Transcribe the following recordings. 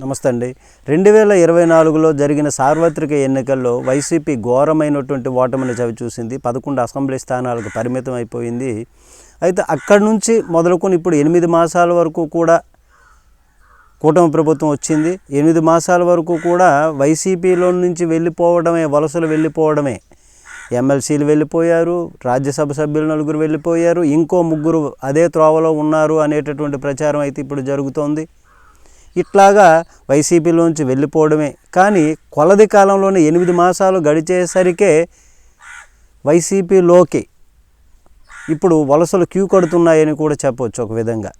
నమస్తే అండి. రెండు వేల ఇరవై నాలుగులో జరిగిన సార్వత్రిక ఎన్నికల్లో వైసీపీ ఘోరమైనటువంటి ఓటమిని చవి చూసింది. పదకొండు అసెంబ్లీ స్థానాలకు పరిమితం అయిపోయింది. అయితే అక్కడి నుంచి మొదలుకొని ఇప్పుడు ఎనిమిది మాసాల వరకు కూడా కూటమి ప్రభుత్వం వచ్చింది. ఎనిమిది మాసాల వరకు కూడా వైసీపీలో నుంచి వెళ్ళిపోవడమే వలసలు వెళ్ళిపోవడమే. ఎమ్మెల్సీలు వెళ్ళిపోయారు రాజ్యసభ సభ్యులు నలుగురు వెళ్ళిపోయారు. ఇంకో ముగ్గురు అదే త్రోవలో ఉన్నారు అనేటటువంటి ప్రచారం అయితే ఇప్పుడు జరుగుతోంది. ఇట్లాగా వైసీపీలోంచి వెళ్ళిపోవడమే. కానీ కొలది కాలంలోనే ఎనిమిది మాసాలు గడిచేసరికే వైసీపీలోకి ఇప్పుడు వలసలు క్యూ కడుతున్నాయని కూడా చెప్పవచ్చు ఒక విధంగా.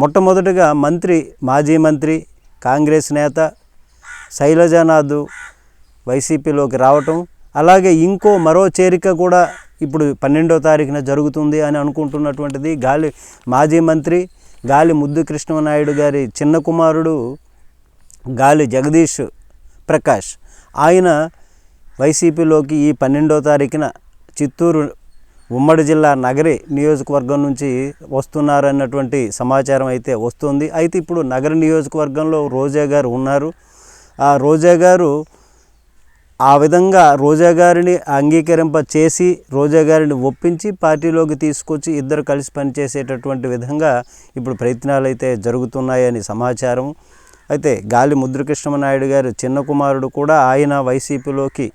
మొట్టమొదటిగా మంత్రి మాజీ మంత్రి కాంగ్రెస్ నేత శైలజానాథ్ వైసీపీలోకి రావటం. అలాగే ఇంకో మరో చేరిక కూడా ఇప్పుడు పన్నెండో తారీఖున జరుగుతుంది అని అనుకుంటున్నటువంటిది గాలి మాజీ మంత్రి గాలి ముద్దు కృష్ణనాయుడు గారి చిన్న కుమారుడు గాలి జగదీష్ ప్రకాష్. ఆయన వైసీపీలోకి ఈ పన్నెండో తారీఖున చిత్తూరు ఉమ్మడి జిల్లా నగరి నియోజకవర్గం నుంచి వస్తున్నారన్నటువంటి సమాచారం అయితే వస్తుంది. అయితే ఇప్పుడు నగర నియోజకవర్గంలో రోజా గారు ఉన్నారు. ఆ రోజా గారు ఆ విధంగా రోజా గారిని అంగీకరింప చేసి రోజా గారిని ఒప్పించి పార్టీలోకి తీసుకొచ్చి ఇద్దరు కలిసి పనిచేసేటటువంటి విధంగా ఇప్పుడు ప్రయత్నాలు అయితే జరుగుతున్నాయని సమాచారం. అయితే గాలి ముద్రకృష్ణమనాయుడు గారు చిన్న కుమారుడు కూడా ఆయన వైసీపీలోకి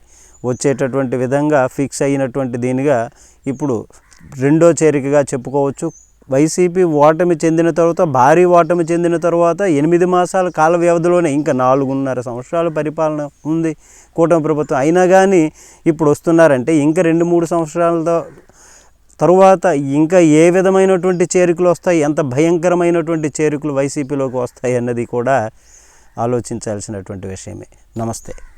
వచ్చేటటువంటి విధంగా ఫిక్స్ అయినటువంటి దీనిగా ఇప్పుడు రెండో చేరికగా చెప్పుకోవచ్చు. వైసీపీ ఓటమి చెందిన తర్వాత భారీ ఓటమి చెందిన తర్వాత ఎనిమిది మాసాల కాల వ్యవధిలోనే ఇంకా నాలుగున్నర సంవత్సరాల పరిపాలన ఉంది కూటమి ప్రభుత్వం. అయినా కానీ ఇప్పుడు వస్తున్నారంటే ఇంకా రెండు మూడు సంవత్సరాలతో తరువాత ఇంకా ఏ విధమైనటువంటి చేరికలు వస్తాయి ఎంత భయంకరమైనటువంటి చేరికలు వైసీపీలోకి వస్తాయి అన్నది కూడా ఆలోచించాల్సినటువంటి విషయమే. నమస్తే.